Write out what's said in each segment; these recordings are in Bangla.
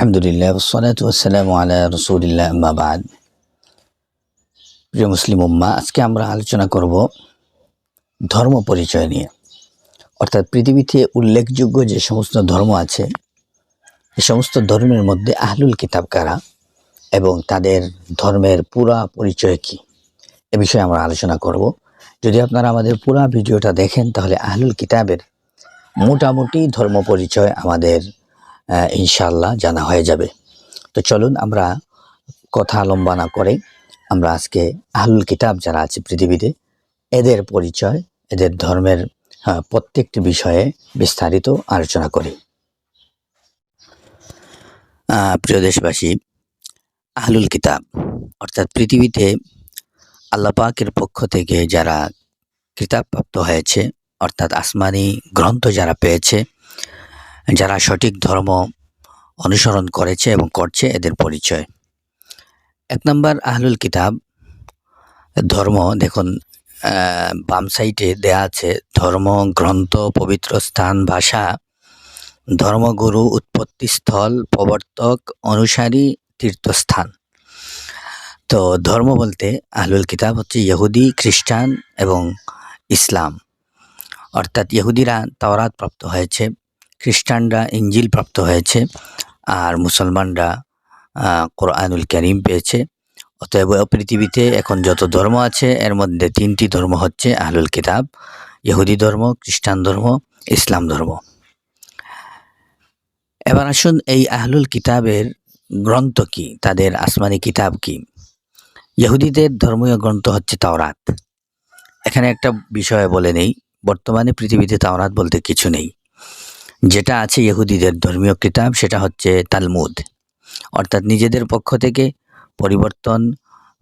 আলহামদুলিল্লাহ ওসলাতু আসসালামু আলা রসুলিল্লাহ আম্মাবাদ প্রিয় মুসলিম উম্মা, আজকে আমরা আলোচনা করব ধর্ম পরিচয় নিয়ে। অর্থাৎ পৃথিবীতে উল্লেখযোগ্য যে সমস্ত ধর্ম আছে এই সমস্ত ধর্মের মধ্যে আহলুল কিতাব কারা এবং তাদের ধর্মের পুরা পরিচয় কি? এ বিষয়ে আমরা আলোচনা করব। যদি আপনারা আমাদের পুরা ভিডিওটা দেখেন, তাহলে আহলুল কিতাবের মোটামুটি ধর্ম পরিচয় আমাদের আহ, ইনশাআল্লাহ জানা হয়ে যাবে। তো চলুন আমরা কথা লম্বা না করে আমরা আজকে আহলুল কিতাব যারা আছে পৃথিবীতে এদের পরিচয় এদের ধর্মের আহ, প্রত্যেকটি বিষয়ে বিস্তারিত আলোচনা করি। প্রিয় দেশবাসী আহলুল কিতাব অর্থাৎ পৃথিবীতে আল্লাপাকের পক্ষ থেকে যারা কিতাব প্রাপ্ত হয়েছে অর্থাৎ আসমানি গ্রন্থ যারা পেয়েছে যারা সঠিক ধর্ম অনুসরণ করেছে এবং করছে এদের পরিচয়। এক নম্বর আহলুল কিতাব, ধর্ম, দেখুন বাম সাইডে দেয়া আছে, ধর্ম, গ্রন্থ, পবিত্র স্থান, ভাষা, ধর্মগুরু, উৎপত্তি স্থল, প্রবর্তক, অনুসারী, তীর্থস্থান। তো ধর্ম বলতে আহলুল কিতাব হচ্ছে ইহুদি, খ্রিস্টান এবং ইসলাম। অর্থাৎ ইহুদিরা তাওরাত প্রাপ্ত হয়েছে। খ্রিস্টানরা ইঞ্জিল প্রাপ্ত হয়েছে আর মুসলমানরা কোরআনুল করিম পেয়েছে। অতএব পৃথিবীতে এখন যত ধর্ম আছে, এর মধ্যে তিনটি ধর্ম হচ্ছে আহলুল কিতাব, ইহুদি ধর্ম, খ্রিস্টান ধর্ম, ইসলাম ধর্ম। এবার আসুন এই আহলুল কিতাবের গ্রন্থ কি? তাদের আসমানি কিতাব কি? ইহুদিদের ধর্মীয় গ্রন্থ হচ্ছে তাওরাত। এখানে একটা বিষয় বলে নেই। বর্তমানে পৃথিবীতে তাওরাত বলতে কিছু নেই। যেটা আছে ইহুদিদের ধর্মীয় কিতাব, সেটা হচ্ছে তালমুদ। অর্থাৎ নিজেদের পক্ষ থেকে পরিবর্তন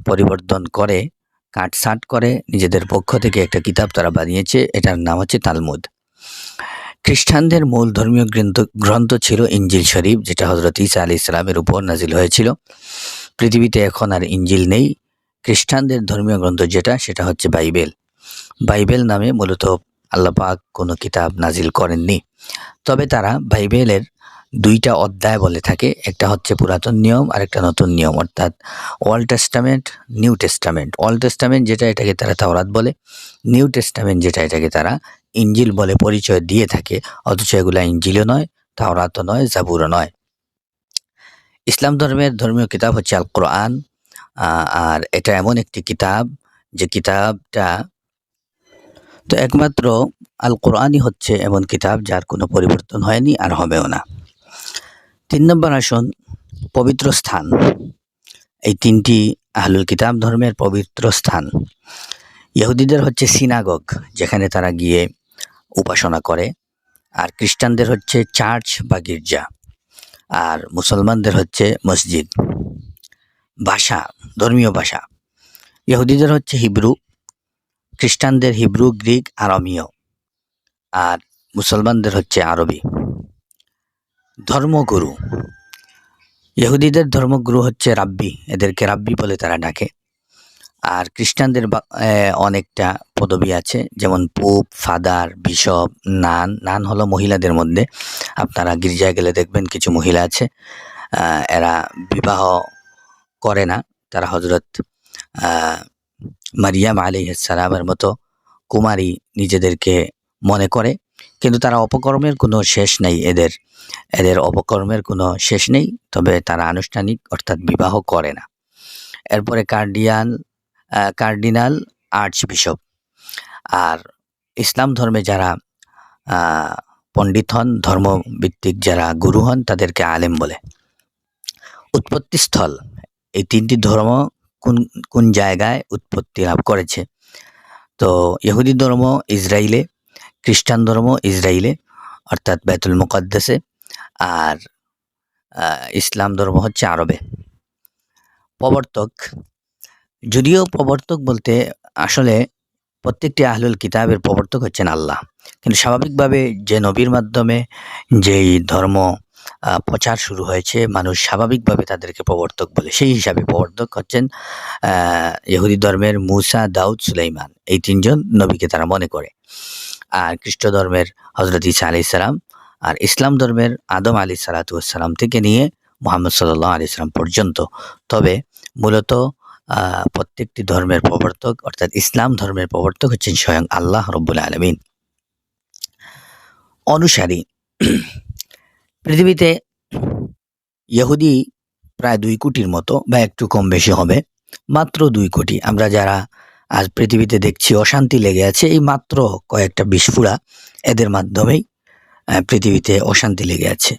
পরিবর্তন করে কাটসাট করে নিজেদের পক্ষ থেকে একটা কিতাব তারা বানিয়েছে, এটার নাম হচ্ছে তালমুদ। খ্রিস্টানদের মূল ধর্মীয় গ্রন্থ গ্রন্থ ছিল ইঞ্জিল শরীফ, যেটা হজরত ইসা আলি ইসলামের উপর নাজিল হয়েছিল। পৃথিবীতে এখন আর ইঞ্জিল নেই। খ্রিস্টানদের ধর্মীয় গ্রন্থ যেটা, সেটা হচ্ছে বাইবেল। বাইবেল নামে মূলত আল্লাপাক কোনো কিতাব নাজিল করেননি। তবে তারা বাইবেলের দুইটা অধ্যায় বলে থাকে। একটা হচ্ছে পুরাতন নিয়ম আর একটা নতুন নিয়ম, অর্থাৎ old testament new testament old testament যেটা এটাকে তারা তাওরাত বলে নিউ টেস্টামেন্ট যেটা এটাকে তারা ইঞ্জিল বলে পরিচয় দিয়ে থাকে, অথচ এগুলা ইঞ্জিলও নয়, তাওরাতও নয়, জাবুরও নয়। ইসলাম ধর্মের ধর্মীয় কিতাব হচ্ছে আল কোরআন আর এটা এমন একটি কিতাব যে কিতাবটা তো একমাত্র আল কোরআনই হচ্ছে এমন কিতাব যার কোনো পরিবর্তন হয়নি আর হবেও না। তিন নম্বর আসন, পবিত্র স্থান। এই তিনটি আহলুল কিতাব ধর্মের পবিত্র স্থান। ইহুদিদের হচ্ছে সিনাগগ, যেখানে তারা গিয়ে উপাসনা করে। আর খ্রিস্টানদের হচ্ছে চার্চ বা গির্জা। আর মুসলমানদের হচ্ছে মসজিদ। ভাষা, ধর্মীয় ভাষা। ইহুদিদের হচ্ছে হিব্রু। খ্রিস্টানদের হিব্রু, গ্রিক, আরামীয়। আর মুসলমানদের হচ্ছে আরবি। ধর্মগুরু। ইহুদিদের ধর্মগুরু হচ্ছে রাব্বি। এদেরকে রাব্বি বলে তারা ডাকে। আর খ্রিস্টানদের অনেকটা পদবি আছে। যেমন pope, father, bishop, nun. Nun হলো মহিলাদের মধ্যে। আপনারা গির্জায় গেলে দেখবেন কিছু মহিলা আছে। এরা বিবাহ করে না। তারা হজরত মারিয়াম আলী সালামের মতো কুমারী নিজেদেরকে মনে করে, কিন্তু তারা অপকর্মের কোনো শেষ নেই এদের। এদের অপকর্মের কোনো শেষ নেই, তবে তারা আনুষ্ঠানিক অর্থাৎ বিবাহ করে না। এরপরে কার্ডিয়াল কার্ডিনাল আর্চ বিশপ আর ইসলাম ধর্মে যারা পণ্ডিত হন, ধর্মভিত্তিক যারা গুরু হন, তাদেরকে আলেম বলে। উৎপত্তি স্থল এই তিনটি ধর্ম কোন কোন জায়গায় উৎপত্তি লাভ করেছে। তো ইহুদি ধর্ম ইসরায়েলে খ্রিস্টান ধর্ম ইসরায়েলে অর্থাৎ বেতুল মুকদ্দাসে, আর ইসলাম ধর্ম হচ্ছে আরবে। প্রবর্তক, যদিও প্রবর্তক বলতে আসলে প্রত্যেকটি আহলুল কিতাবের প্রবর্তক হচ্ছেন আল্লাহ। কিন্তু স্বাভাবিকভাবে যে নবীর মাধ্যমে যেই ধর্ম প্রচার শুরু হয়েছে। মানুষ স্বাভাবিকভাবে তাদেরকে প্রবর্তক বলে, সেই হিসাবে প্রবর্তক হচ্ছেন ইহুদি ধর্মের মুসা দাউদ সুলাইমান। এই তিনজন নবীকে তারা মনে করে। আর খ্রিস্ট ধর্মের হজরত ইসা আলি সালাম আর ইসলাম ধর্মের আদম আলী সালাতাম থেকে নিয়ে মোহাম্মদ সাল্লাহ আলি ইসলাম পর্যন্ত। তবে মূলত প্রত্যেকটি ধর্মের প্রবর্তক, অর্থাৎ ইসলাম ধর্মের প্রবর্তক হচ্ছেন স্বয়ং আল্লাহ রব্বুল আলমিন। অনুসারী পৃথিবীতে ইহুদি প্রায় দুই কোটির মতো বা একটু কম বেশি হবে, মাত্র দুই কোটি। আমরা যারা আজ পৃথিবীতে দেখছি, অশান্তি লেগে আছে, এই মাত্র কয়েকটা বিস্ফোরা এদের মাধ্যমেই পৃথিবীতে অশান্তি লেগে আছে।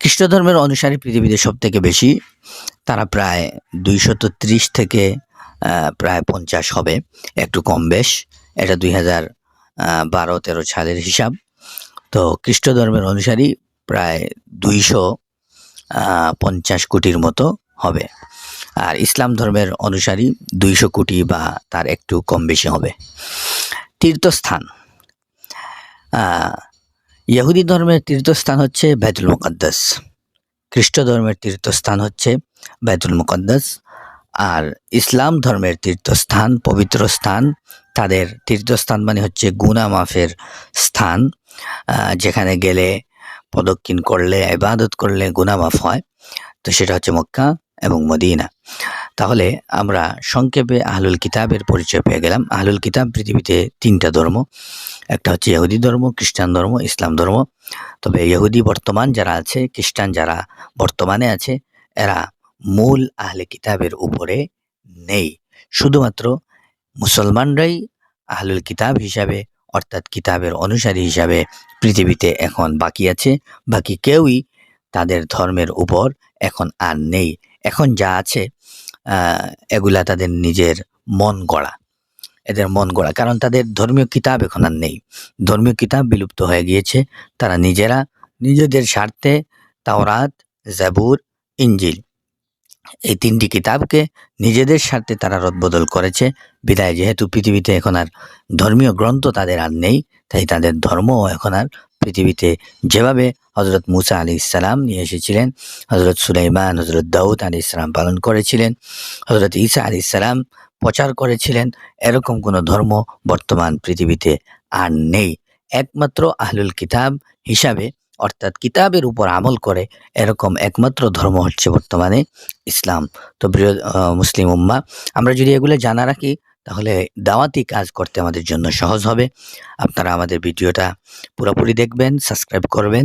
খ্রিস্ট ধর্মের অনুসারী পৃথিবীতে সব থেকে বেশি, তারা প্রায় দুইশত ত্রিশ থেকে প্রায় পঞ্চাশ হবে, একটু কম বেশ। এটা দুই হাজার বারো তেরো সালের হিসাব। তো খ্রিস্ট ধর্মের অনুসারী প্রায় দুইশো পঞ্চাশ কোটির মতো হবে। আর ইসলাম ধর্মের অনুসারী দুইশো কোটি বা তার একটু কম বেশি হবে। তীর্থস্থান ইহুদি ধর্মের তীর্থস্থান হচ্ছে বাইতুল মুকদ্দাস। খ্রিস্ট ধর্মের তীর্থস্থান হচ্ছে বাইতুল মুকদ্দাস। আর ইসলাম ধর্মের তীর্থস্থান, পবিত্র স্থান, তাদের তীর্থস্থান মানে হচ্ছে গুনা মাফের স্থান। যেখানে গেলে প্রদক্ষিণ করলে, ইবাদত করলে গুনা মাফ হয়। তো সেটা হচ্ছে মক্কা এবং মদিনা। তাহলে আমরা সংক্ষেপে আহলুল কিতাবের পরিচয় পেয়ে গেলাম। আহলুল কিতাব পৃথিবীতে তিনটা ধর্ম। একটা হচ্ছে ইহুদি ধর্ম, খ্রিস্টান ধর্ম, ইসলাম ধর্ম। তবে ইহুদি বর্তমান যারা আছে, খ্রিস্টান যারা বর্তমানে আছে, এরা মূল আহলে কিতাবের উপরে নেই। শুধুমাত্র মুসলমানরাই আহলুল কিতাব হিসাবে অর্থাৎ কিতাবের অনুসারী হিসাবে পৃথিবীতে এখন বাকি আছে, বাকি কেউই তাদের ধর্মের উপর এখন আর নেই। এখন যা আছে এগুলা তাদের নিজের মন গড়া। এদের মন গড়া, কারণ তাদের ধর্মীয় কিতাব এখন আর নেই। ধর্মীয় কিতাব বিলুপ্ত হয়ে গিয়েছে। তারা নিজেরা নিজেদের স্বার্থে তাওরাত, জাবুর ইঞ্জিল এই তিনটি কিতাবকে নিজেদের স্বার্থে তারা রদবদল করেছে। বিদায়, যেহেতু পৃথিবীতে এখন আর ধর্মীয় গ্রন্থ তাদের আর নেই, তাই তাদের ধর্মও এখন আর পৃথিবীতে যেভাবে হজরত মুসা আলি ইসলাম নিয়ে এসেছিলেন হজরত সুলাইমান হজরত দাউদ আলি ইসলাম পালন করেছিলেন হজরত ঈসা আলি ইসলাম প্রচার করেছিলেন, এরকম কোনো ধর্ম বর্তমান পৃথিবীতে আর নেই। একমাত্র আহলুল কিতাব হিসাবে অর্থাৎ কিতাবের উপর আমল করে এরকম একমাত্র ধর্ম হচ্ছে বর্তমানে ইসলাম। তো প্রিয় মুসলিম উম্মা, আমরা যদি এগুলো জানা রাখি, তাহলে দাওয়াতি কাজ করতে আমাদের জন্য সহজ হবে। আপনারা আমাদের ভিডিওটা পুরোপুরি দেখবেন, সাবস্ক্রাইব করবেন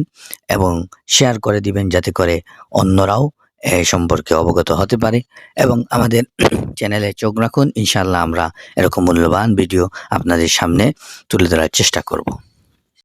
এবং শেয়ার করে দিবেন যাতে করে অন্যরাও এ সম্পর্কে অবগত হতে পারে এবং আমাদের চ্যানেলে চোখ রাখুন। ইনশাল্লাহ আমরা এরকম মূল্যবান ভিডিও আপনাদের সামনে তুলে ধরার চেষ্টা করব।